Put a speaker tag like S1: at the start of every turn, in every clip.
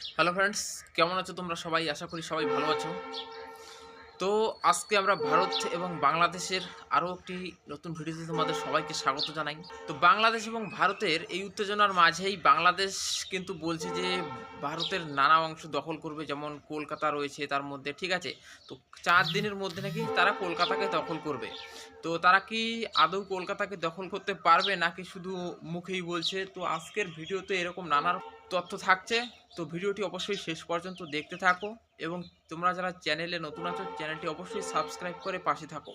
S1: Hello friends কেমন আছো তোমরা সবাই? আশা করি সবাই ভালো আছো। তো আজকে আমরা ভারত এবং বাংলাদেশের আরও একটি নতুন ভিডিওতে তোমাদের সবাইকে স্বাগত জানাই। তো বাংলাদেশ এবং ভারতের এই উত্তেজনার মাঝেই বাংলাদেশ কিন্তু বলছে যে ভারতের নানা অংশ দখল করবে, যেমন কলকাতা রয়েছে তার মধ্যে, ঠিক আছে? তো চার দিনের মধ্যে নাকি তারা কলকাতাকে দখল করবে। তো তারা কি আদৌ কলকাতাকে দখল করতে পারবে নাকি শুধু মুখেই বলছে? তো আজকের ভিডিওতে এরকম নানা তথ্য থাকছে তো ভিডিওটি অবশ্যই শেষ পর্যন্ত দেখতে থাকো এবং তোমরা যারা চ্যানেলে নতুন আছো চ্যানেলটি অবশ্যই সাবস্ক্রাইব করে পাশে থাকো।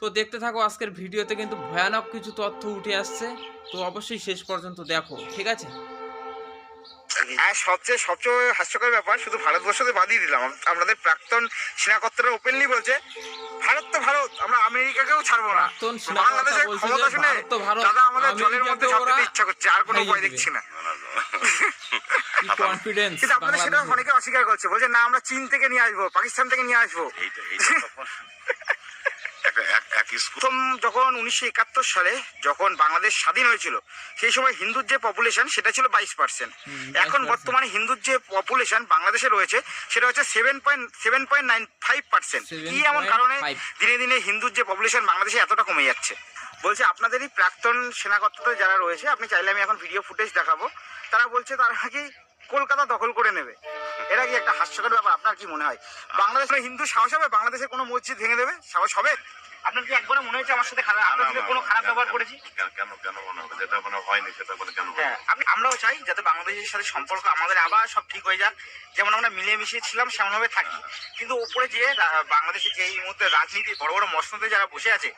S1: তো দেখতে থাকো আজকের ভিডিওতে কিন্তু ভয়ানক কিছু তথ্য উঠে আসছে তো অবশ্যই শেষ পর্যন্ত দেখো ঠিক আছে?
S2: আর সবচেয়ে সবচেয়ে হাস্যকর ব্যাপার শুধু ভারতবর্ষতে বাদিয়ে দিলাম। আমাদের প্রাক্তন সেনাকর্তারা ওপেনলি বলছে ভারত তো ভারত আমরা আমেরিকাকেও ছাড়বো না। বাংলাদেশের ক্ষমতা শুনে দাদা আমাদের জলের মধ্যে ইচ্ছা করছে আর কোনো উপায় দেখছি না।
S1: কনফিডেন্স
S2: কিন্তু আপনাদের সেটা অনেকে অস্বীকার করছে বলছে না আমরা চীন থেকে নিয়ে আসব পাকিস্তান থেকে নিয়ে আসব। প্রথম যখন উনিশশো একাত্তর সালে যখন বাংলাদেশ স্বাধীন হয়েছিল সেই সময় হিন্দুর যে পপুলেশন সেটা ছিল বাইশ পার্সেন্ট এখন বর্তমানে হিন্দুর যে পপুলেশন বাংলাদেশে রয়েছে সেটা হচ্ছে seven point seven point nine five percent কি এমন কারণে দিনে দিনে হিন্দুর যে পপুলেশন বাংলাদেশে এতটা কমে যাচ্ছে? বলছে, আপনাদেরই প্রাক্তন সেনাকর্তাদের যারা রয়েছে, আপনি চাইলে আমি এখন ভিডিও ফুটেজ দেখাবো। তারা বলছে, তারা নাকি কলকাতা দখল করে নেবে। এরা কি একটা হাস্যকর ব্যাপার আপনার কি মনে হয়? বাংলাদেশের হিন্দু সাহস হবে? বাংলাদেশের কোনো মসজিদ ভেঙে দেবে? সাহস হবে? আপনার কি একবারে মনে হয়েছে আমার সাথে খারাপ আপনার সাথে কোনো খারাপ ব্যবহার করেছি?
S3: কেন কেন কেন মনে হবে? যেটা মানে হয়নি সেটা বলে কেন
S2: হ্যাঁ আমি আমরাও চাই যাতে বাংলাদেশের সাথে সম্পর্ক আমাদের আবার সব ঠিক হয়ে যাক। যেমন আমরা মিলেমিশে ছিলাম সেমনভাবে থাকি। কিন্তু উপরে যে বাংলাদেশে যে এই মুহূর্তে রাজনীতি বড় বড় মসনদে যারা বসে আছে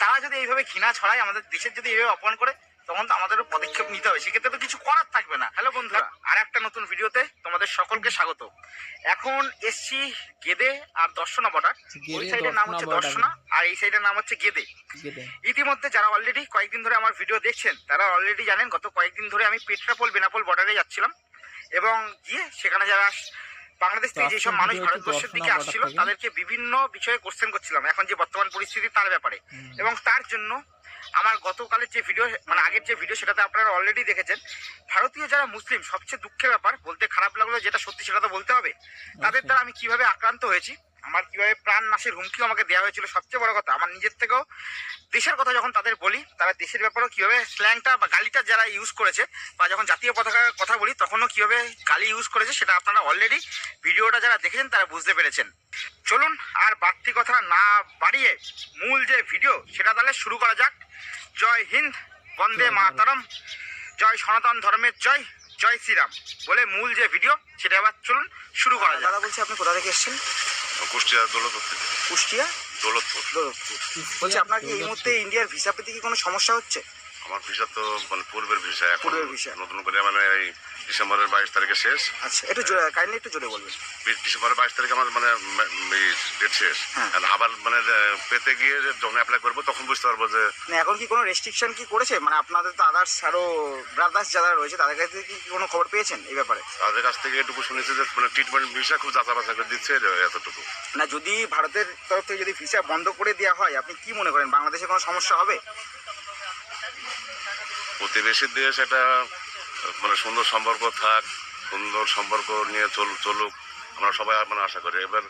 S2: তারা যদি এইভাবে ঘৃণা ছড়ায় আমাদের দেশের যদি এইভাবে অপমান করে তখন তো আমাদেরও পদক্ষেপ নিতে হবে। সেক্ষেত্রে তো কিছু করার থাকবে না। হ্যালো বন্ধুরা আর একটা নতুন ভিডিওতে তোমাদের সকলকে স্বাগত। এখন এসছি গেদে আর দর্শনা বর্ডার। ওই সাইডের নাম হচ্ছে
S1: দর্শনা
S2: আর এই সাইডের নাম হচ্ছে গেদে। ইতিমধ্যে যারা অলরেডি কয়েকদিন ধরে আমার ভিডিও দেখছেন তারা অলরেডি জানেন গত কয়েকদিন ধরে আমি পেট্রাপোল বেনাপোল বর্ডারে যাচ্ছিলাম। এবং গিয়ে সেখানে যারা বাংলাদেশ থেকে যেসব মানুষ ভারতবর্ষের দিকে আসছিল তাদেরকে বিভিন্ন বিষয়ে কোশ্চেন করছিলাম। এখন যে বর্তমান পরিস্থিতি তার ব্যাপারে। এবং তার জন্য আমার গতকালের যে ভিডিও মানে আগের যে ভিডিও সেটাতে আপনারা অলরেডি দেখেছেন। ভারতীয় যারা মুসলিম সবচেয়ে দুঃখের ব্যাপার বলতে খারাপ লাগল যেটা সত্যি সেটা তো বলতে হবে তাদের দ্বারা আমি কীভাবে আক্রান্ত হয়েছি আমার কীভাবে প্রাণ নাশের হুমকিও আমাকে দেওয়া হয়েছিল সবচেয়ে বড় কথা। আমার নিজের থেকেও দেশের কথা যখন তাদের বলি তারা দেশের ব্যাপারেও কীভাবে স্ল্যাংটা বা গালিটা যারা ইউজ করেছে বা যখন জাতীয় পতাকার কথা বলি তখনও কীভাবে গালি ইউজ করেছে সেটা আপনারা অলরেডি ভিডিওটা যারা দেখেছেন তারা বুঝতে পেরেছেন। চলুন আর বাড়তি কথা না বাড়িয়ে মূল যে ভিডিও সেটা তাহলে শুরু করা যাক। জয় হিন্দ বন্দে। মাতরম জয় সনাতন ধর্মের জয় জয় শ্রীরাম বলে মূল যে ভিডিও সেটা এবার চলুন শুরু করা যাক। দাদা বলছি আপনি কোথা থেকে এসেছেন?
S3: কুষ্টিয়া দৌলতপুর থেকে।
S2: কুষ্টিয়া?
S3: দৌলতপুর।
S2: বলছি আপনার কি এই মুহূর্তে ইন্ডিয়ার ভিসা পেতে কি কোনো সমস্যা হচ্ছে?
S3: আমার ভিসা তো মানে পূর্বের ভিসা এখন
S2: পূর্বের visa।
S3: নতুন করে মানে এই ডিসেম্বরের বাইশ তারিখে শেষ।
S2: আচ্ছা একটু জোরে কাইন্ডলি একটু জোরে বলবেন।
S3: ডিসেম্বরের বাইশ তারিখে আমার মানে ডেট শেষ।
S2: হ্যাঁ।
S3: আর আবার মানে পেতে গিয়ে যে যখন অ্যাপ্লাই করব তখন বুঝতে পারব যে
S2: এখন কি কোনো রেস্ট্রিকশন কি করেছে? মানে আপনাদের তো আদার্স আরও ব্রাদার্স যারা রয়েছে তাদের কাছ থেকে কি কোনো খবর পেয়েছেন এই ব্যাপারে?
S3: তাদের কাছ থেকে এটুকু শুনেছি যে মানে ট্রিটমেন্ট ভিসা খুব যাচা বাচা করে দিচ্ছে এতটুকু।
S2: না যদি ভারতের তরফ থেকে যদি ভিসা বন্ধ করে দেওয়া হয় আপনি কি মনে করেন? বাংলাদেশে কোনো সমস্যা হবে?
S3: প্রতিবেশী দেশ এটা মানে সুন্দর সম্পর্ক থাক সুন্দর সম্পর্ক নিয়ে চল চলুক আমরা সবাই মানে আশা করি। এবার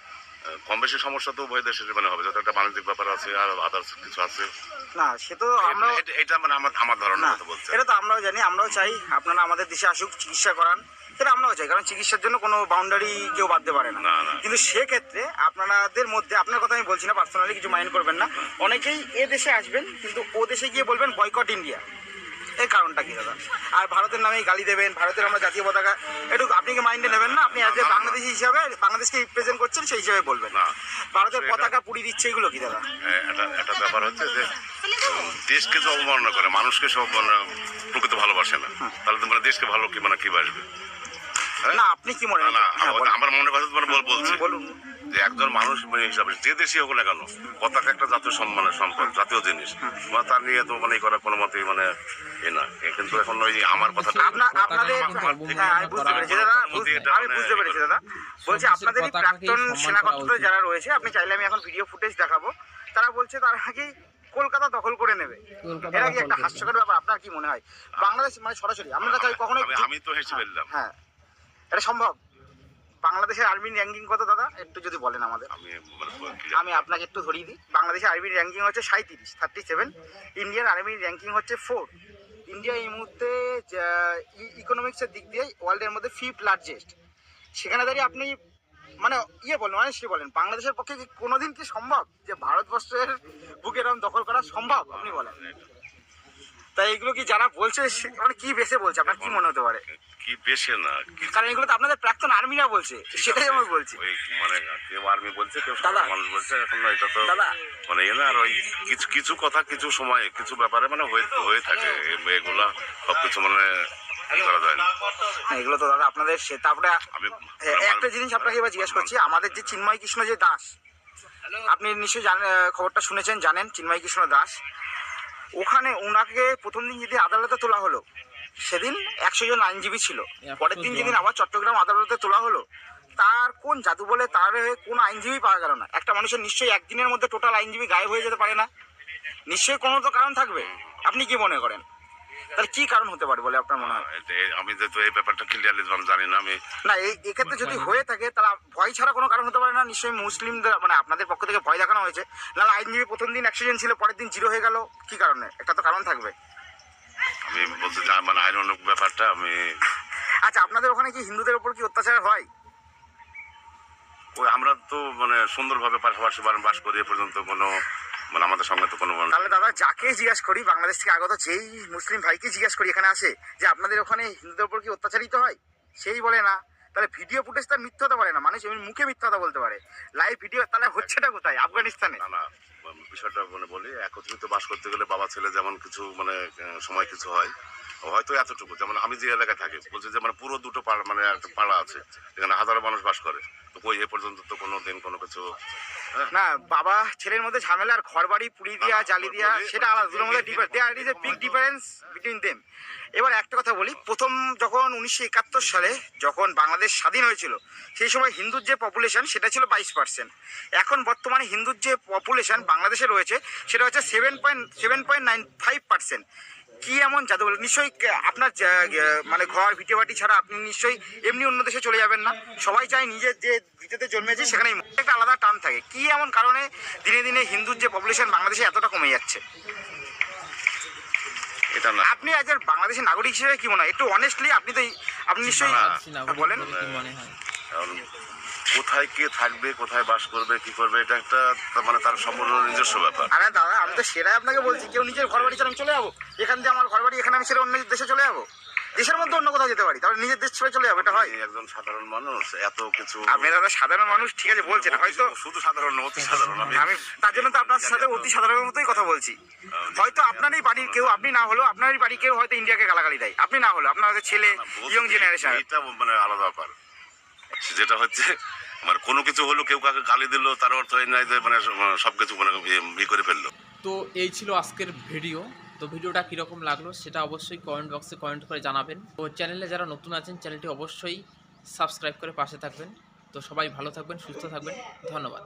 S3: কম বেশি সমস্যা তো উভয় দেশের মানে হবে যত একটা বাণিজ্যিক ব্যাপার আছে আর আদার্স কিছু আছে।
S2: না সে তো আমরা
S3: এটা- মানে আমার আমার ধারণা বলছে
S2: এটা তো আমরাও জানি আমরাও চাই আপনারা আমাদের দেশে আসুক চিকিৎসা করান। সেটা আমরাও চাই কারণ চিকিৎসার জন্য কোনো বাউন্ডারি কেউ বাঁধতে পারে না। কিন্তু সেক্ষেত্রে আপনাদের মধ্যে আপনার কথা আমি বলছি না পার্সোনালি কিছু মাইন্ড করবেন না। অনেকেই এ দেশে আসবেন কিন্তু ও দেশে গিয়ে বলবেন বয়কট ইন্ডিয়া এই কারণটা কি দাদা? আর ভারতের নামে গালি দেবেন ভারতের আমরা জাতীয় পতাকা একটু আপনি কি মাইন্ডে নেবেন না? আপনি অ্যাজ এ
S3: না, না।
S2: বাংলাদেশি হিসাবে বাংলাদেশকে রিপ্রেজেন্ট করছেন সেই হিসাবে বলবেন।
S3: না।
S2: ভারতের পতাকা পুড়ি দিচ্ছে এগুলো কি দাদা?
S3: একটা ব্যাপার হচ্ছে যে দেশকে তো অবমাননা করে মানুষকে সব মানে প্রকৃত ভালোবাসে না। তাহলে তো মানে দেশকে ভালো কি মানে কি বাসবে? হ্যাঁ?
S2: না আপনি কি মনে
S3: না
S2: হ্যাঁ,
S3: আমার-। মনে কথা তোমার বল বলছি।
S2: বলুন।
S3: যে একজন মানুষ মানে হিসাবে যে দেশই হোক না কেন পতাকা একটা জাতীয় সম্মানের সম্পদ জাতীয় জিনিস। মানে তার নিয়ে তো মানে করা কোনো মতেই মানে এ না। কিন্তু এখন ওই আমার কথাটা
S2: আপনাদের হ্যাঁ দাদা বলছি
S1: দেশের
S2: প্রাক্তন
S1: সম্মান করা
S2: যারা রয়েছে আপনি চাইলে আমি এখন ভিডিও ফুটেজ দেখাবো। তারা বলছে তারা নাকি কলকাতা দখল করে নেবে। এটা কি একটা হাস্যকর ব্যাপার আপনার কি মনে হয়? বাংলাদেশ মানে সরাসরি আমরা চাই কখনোই
S3: আমি তো হেসে ফেললাম।
S2: হ্যাঁ। এটা সম্ভব? বাংলাদেশের আর্মির র্যাঙ্কিং কত দাদা? একটু যদি বলেন আমাদের।
S3: আমি
S2: আপনাকে একটু ধরিয়ে দিই। বাংলাদেশের আর্মির র্যাঙ্কিং হচ্ছে সাঁত্রিশ থার্টি সেভেন ইন্ডিয়ান আর্মির র্যাঙ্কিং হচ্ছে ফোর ইন্ডিয়া এই মুহূর্তে ইকোনমিক্সের দিক দিয়ে ওয়ার্ল্ডের মধ্যে ফিফথ লার্জেস্ট সেখানে দাঁড়িয়ে আপনি মানে ইয়ে বলেন অনেস্টলি বলেন বাংলাদেশের পক্ষে কি কোনোদিন কি সম্ভব যে ভারতবর্ষের বুকে এরকম দখল করা সম্ভব? আপনি বলেন। তাই এগুলো কি যারা বলছে সে- মানে কি বেসে বলছে? আপনার কি মনে হতে পারে?
S3: কি বেশি না
S2: কারণ এগুলো তো আপনাদের প্রাক্তন আর্মিরা বলছে সেটাই আমি বলছি।
S3: ওই মানে কেউ আর্মি বলছে কেউ
S2: দাদা।
S3: মানুষ বলছে এখন এটা তো
S2: দাদা।
S3: মানে ইয়ে না আর ওই কিছু কিছু কথা কিছু সময় কিছু ব্যাপারে মানে হয়ে হয়ে থাকে। এ- এগুলা সবকিছু মানে ই করা যায় না।
S2: না, এগুলো তো দাদা আপনাদের সে তারপরে একটা জিনিস আপনাকে এবার জিজ্ঞেস করছি আমাদের যে চিন্ময় কৃষ্ণ যে দাস আপনি নিশ্চয়ই খবরটা শুনেছেন জানেন চিন্ময় কৃষ্ণ দাস। ওখানে ওনাকে প্রথম দিন যেদিন আদালতে তোলা হলো সেদিন একশো জন আইনজীবী ছিল। পরের দিন যেদিন আবার চট্টগ্রাম আদালতে তোলা হলো তার কোন জাদু বলে তার কোন আইনজীবী পাওয়া গেল না। একটা মানুষের নিশ্চয়ই একদিনের মধ্যে টোটাল আইনজীবী গায়েব হয়ে যেতে পারে না। নিশ্চয়ই কোনো তো কারণ থাকবে। আপনি কি মনে করেন? তাহলে কি কারণ হতে পারে বলে আপনার মনে হয়?
S3: আমি যেহেতু এই ব্যাপারটা ক্লিয়ারলি জানি না আমি
S2: না এই এক্ষেত্রে যদি হয়ে থাকে তাহলে ভয় ছাড়া কোনো কারণ হতে পারে না। নিশ্চয়ই মুসলিমদের মানে আপনাদের পক্ষ থেকে ভয় দেখানো হয়েছে। না আইনজীবী প্রথম দিন অ্যাক্সিডেন্ট ছিল পরের দিন জিরো হয়ে গেল। কি কারণে? একটা তো কারণ থাকবে।
S3: আমি বলতে চাই মানে আইন ব্যাপারটা আমি
S2: আচ্ছা আপনাদের ওখানে কি হিন্দুদের উপর কি অত্যাচার হয়?
S3: ওই আমরা তো মানে সুন্দরভাবে পাশাপাশি বাস করি এ পর্যন্ত কোনো মানে আমাদের সঙ্গে তো কোনো মানে-
S2: তাহলে দাদা যাকে জিজ্ঞাসা করি বাংলাদেশ থেকে আগত যেই মুসলিম ভাইকে জিজ্ঞাসা করি এখানে আসে যে আপনাদের ওখানে হিন্দুদের উপর কি অত্যাচারিত হয়? সেই বলে না। তাহলে ভিডিও ফুটেজ তার মিথ্যতা বলে না মানুষ এমনি মুখে মিথ্যতা বলতে পারে। লাইভ ভিডিও তাহলে হচ্ছেটা কোথায়? আফগানিস্তানে?
S3: না না বিষয়টা মানে বলি একত্রিত বাস করতে গেলে বাবা ছেলে যেমন কিছু মানে সময় কিছু হয় হয়তো এতটুকু যেমন আমি যে এলাকায় থাকি বলছি যে মানে পুরো দুটো পাড়া মানে একটা পাড়া আছে এখানে হাজারো মানুষ বাস করে। তো কই এ পর্যন্ত তো কোনো দিন কোনো কিছু হ্যাঁ?
S2: না বাবা ছেলের মধ্যে ঝামেলা আর ঘর বাড়ি পুড়ি দিয়া জালি দিয়া সেটা আলাদা দুটোর মধ্যে there is a big difference between them এবার একটা কথা বলি প্রথম যখন উনিশশো একাত্তর সালে যখন বাংলাদেশ স্বাধীন হয়েছিল সেই সময় হিন্দুর যে পপুলেশন সেটা ছিল বাইশ পার্সেন্ট এখন বর্তমানে হিন্দুর যে পপুলেশন বাংলাদেশে রয়েছে সেটা হচ্ছে seven point seven point nine five percent কি এমন জাদু বলে? নিশ্চয়ই আপনার মানে ঘর ভিটে বাটি ছাড়া আপনি নিশ্চয়ই এমনি অন্য দেশে চলে যাবেন না। সবাই চায় নিজের যে ভিটেতে জন্মেছে সেখানে একটা আলাদা টান থাকে। কি এমন কারণে দিনে দিনে হিন্দুর যে পপুলেশন বাংলাদেশে এতটা কমে যাচ্ছে?
S3: এটা না।
S2: আপনি একজন বাংলাদেশের নাগরিক হিসেবে কি মনে হয়? একটু অনেস্টলি আপনি তো আপনি নিশ্চয়ই বলেন।
S1: মনে হয়?
S3: কোথায় কে থাকবে কোথায় বাস করবে কি করবে এটা একটা মানে তার সম্পূর্ণ নিজস্ব ব্যাপার।
S2: আরে দাদা আমি তো সেটাই আপনাকে বলছি কেউ নিজের ঘর বাড়ি আমি চলে যাব। এখান থেকে আমার ঘর বাড়ি এখানে আমি ছেড়ে অন্য দেশে চলে যাব। দেশের মধ্যে অন্য কোথাও যেতে পারি তাহলে নিজের দেশ ছেড়ে চলে যাব এটা হয়।
S3: একজন সাধারণ মানুষ এত কিছু
S2: আপনি দাদা সাধারণ মানুষ ঠিক আছে বলছেন হয়তো
S3: শুধু সাধারণ না, অতি সাধারণ আমি
S2: তার জন্য তো আপনার সাথে অতি সাধারণের মতোই কথা বলছি। হয়তো আপনারই বাড়ির কেউ আপনি না হলেও আপনারই বাড়ি কেউ হয়তো ইন্ডিয়াকে গালাগালি দেয়। আপনি না হলো আপনার ছেলে ইয়ং জেনারেশন
S3: এইটা মানে আলাদা ব্যাপার। যেটা হচ্ছে মানে কোনো কিছু হলো, কেউ কাকে গালি দিল, তার অর্থ এই নয় যে মানে সবকিছু মানে ইয়ে- ইয়ে করে ফেলল।
S1: তো এই ছিল আজকের ভিডিও। তো ভিডিওটা কীরকম লাগল সেটা অবশ্যই কমেন্ট বক্সে কমেন্ট করে জানাবেন। তো চ্যানেলে যারা নতুন আছেন, চ্যানেলটি অবশ্যই সাবস্ক্রাইব করে পাশে থাকবেন। তো সবাই ভালো থাকবেন, সুস্থ থাকবেন। ধন্যবাদ।